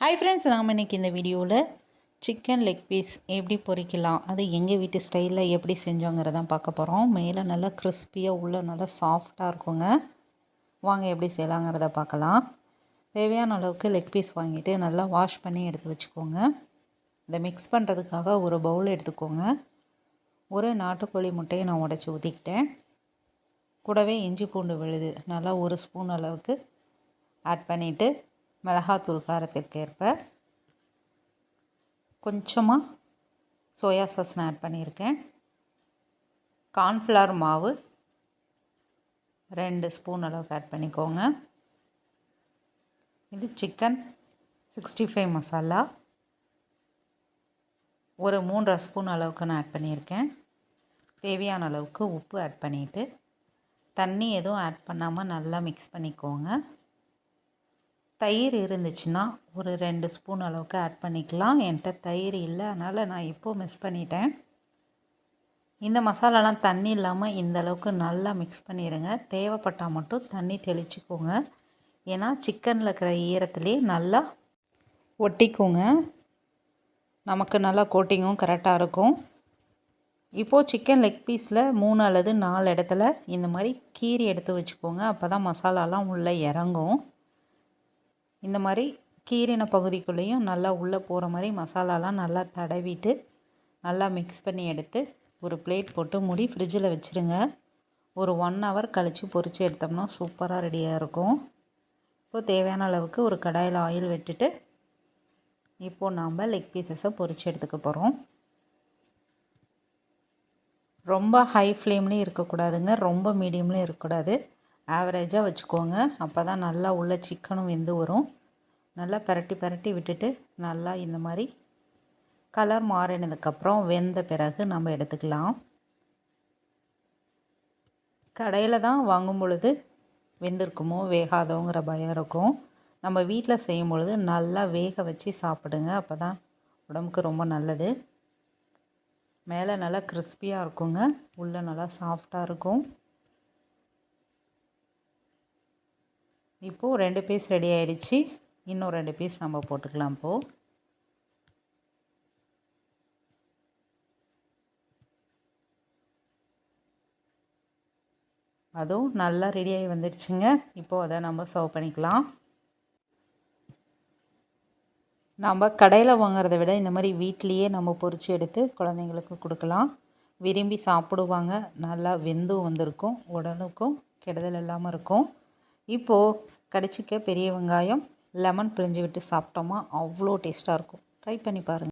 Hi friends நாம் இன்றைக்கி இந்த வீடியோவில் சிக்கன் லெக் பீஸ் எப்படி பொரிக்கலாம் அது எங்கள் வீட்டு ஸ்டைலில் எப்படி செஞ்சோங்கிறதான் பார்க்க போகிறோம் மேலே நல்லா கிறிஸ்பியாக உள்ளே நல்லா சாஃப்டாக இருக்குங்க. வாங்க எப்படி செய்யலாங்கிறத பார்க்கலாம். தேவையான அளவுக்கு லெக் பீஸ் வாங்கிட்டு நல்லா வாஷ் பண்ணி எடுத்து வச்சுக்கோங்க. இதை மிக்ஸ் பண்ணுறதுக்காக ஒரு பவுல் எடுத்துக்கோங்க. ஒரு நாட்டுக்கோழி முட்டையை நான் உடச்சி ஊற்றிக்கிட்டேன் கூடவே இஞ்சி பூண்டு விழுது நல்லா ஒரு ஸ்பூன் அளவுக்கு ஆட் பண்ணிவிட்டு மிளகாத்தூள் காரத்திற்கு ஏற்ப கொஞ்சமாக சோயா சாஸ் நான் ஆட் பண்ணியிருக்கேன். கார்ன்ஃப்ளவர் மாவு ரெண்டு ஸ்பூன் அளவுக்கு ஆட் பண்ணிக்கோங்க. இது சிக்கன் சிக்ஸ்டி ஃபைவ் மசாலா. ஒரு மூன்றரை ஸ்பூன் அளவுக்கு நான் ஆட் பண்ணியிருக்கேன். தேவையான அளவுக்கு உப்பு ஆட் பண்ணிவிட்டு தண்ணி எதுவும் ஆட் பண்ணாமல் நல்லா மிக்ஸ் பண்ணிக்கோங்க. தயிர் இருந்துச்சுன்னா ஒரு ரெண்டு ஸ்பூன் அளவுக்கு ஆட் பண்ணிக்கலாம். என்கிட்ட தயிர் இல்லை. அதனால் நான் இப்போது மிஸ் பண்ணிட்டேன். இந்த மசாலாலாம் தண்ணி இல்லாமல் இந்த அளவுக்கு நல்லா மிக்ஸ் பண்ணிடுங்க தேவைப்பட்டால் மட்டும் தண்ணி தெளிச்சிக்கோங்க. ஏன்னா சிக்கனில் இருக்கிற ஈரத்துலேயே நல்லா ஒட்டிக்கோங்க. நமக்கு நல்லா கோட்டிங்கும் கரெக்டாக இருக்கும். இப்போது சிக்கன் லெக் பீஸில் மூணு அல்லது நாலு இடத்துல இந்த மாதிரி கீரி எடுத்து வச்சுக்கோங்க. அப்போ தான் மசாலாலாம் உள்ளே இறங்கும். இந்த மாதிரி கீரின பகுதிக்குள்ளேயும் நல்லா உள்ளே போகிற மாதிரி மசாலாலாம் நல்லா தடவிட்டு நல்லா மிக்ஸ் பண்ணி எடுத்து ஒரு பிளேட் போட்டு மூடி ஃப்ரிட்ஜில் வச்சுருங்க. ஒரு ஒன் ஹவர் கழித்து பொறிச்சு எடுத்தோம்னா சூப்பராக ரெடியாக இருக்கும். இப்போது தேவையான அளவுக்கு ஒரு கடாயில் ஆயில் விட்டுட்டு இப்போது நாம் லெக் பீசஸை பொறிச்சு எடுத்துக்க போகிறோம் ரொம்ப ஹை ஃப்ளேம்லேயும் இருக்கக்கூடாதுங்க. ரொம்ப மீடியம்லேயும் இருக்கக்கூடாது. ஆவரேஜாக வச்சுக்கோங்க. அப்போ தான் நல்லா உள்ள சிக்கனும் வெந்து வரும். நல்லா பரட்டி பரட்டி விட்டுட்டு நல்லா இந்த மாதிரி கலர் மாறினதுக்கப்புறம் வெந்த பிறகு நம்ம எடுத்துக்கலாம். கடையில் தான் வாங்கும் பொழுது வெந்திருக்குமோ வேகாதோங்கிற பயம் இருக்கும். நம்ம வீட்டில் செய்யும் பொழுது நல்லா வேக வச்சு சாப்பிடுங்க. அப்போ தான் உடம்புக்கு ரொம்ப நல்லது. மேலே நல்லா கிறிஸ்பியாக இருக்குங்க. உள்ளே நல்லா சாஃப்டாக இருக்கும். இப்போது ரெண்டு பீஸ் ரெடி ஆயிடுச்சு இன்னும் ரெண்டு பீஸ் நம்ம போட்டுக்கலாம் இப்போது அதுவும் நல்லா ரெடியாகி வந்துடுச்சுங்க இப்போது அதை நம்ம சர்வ் பண்ணிக்கலாம். நம்ம கடையில் வாங்குறத விட இந்த மாதிரி வீட்லேயே நம்ம பொறிச்சு எடுத்து குழந்தைங்களுக்கு கொடுக்கலாம். விரும்பி சாப்பிடுவாங்க. நல்லா வெந்தும் வந்திருக்கும். உடலுக்கும் கெடுதல் இல்லாமல் இருக்கும். இப்போது கடிச்சிக்க பெரிய வெங்காயம் லெமன் பிழிஞ்சு விட்டு சாப்பிட்டோமா? அவ்வளோ டேஸ்ட்டாக இருக்கும். ட்ரை பண்ணி பாருங்கள்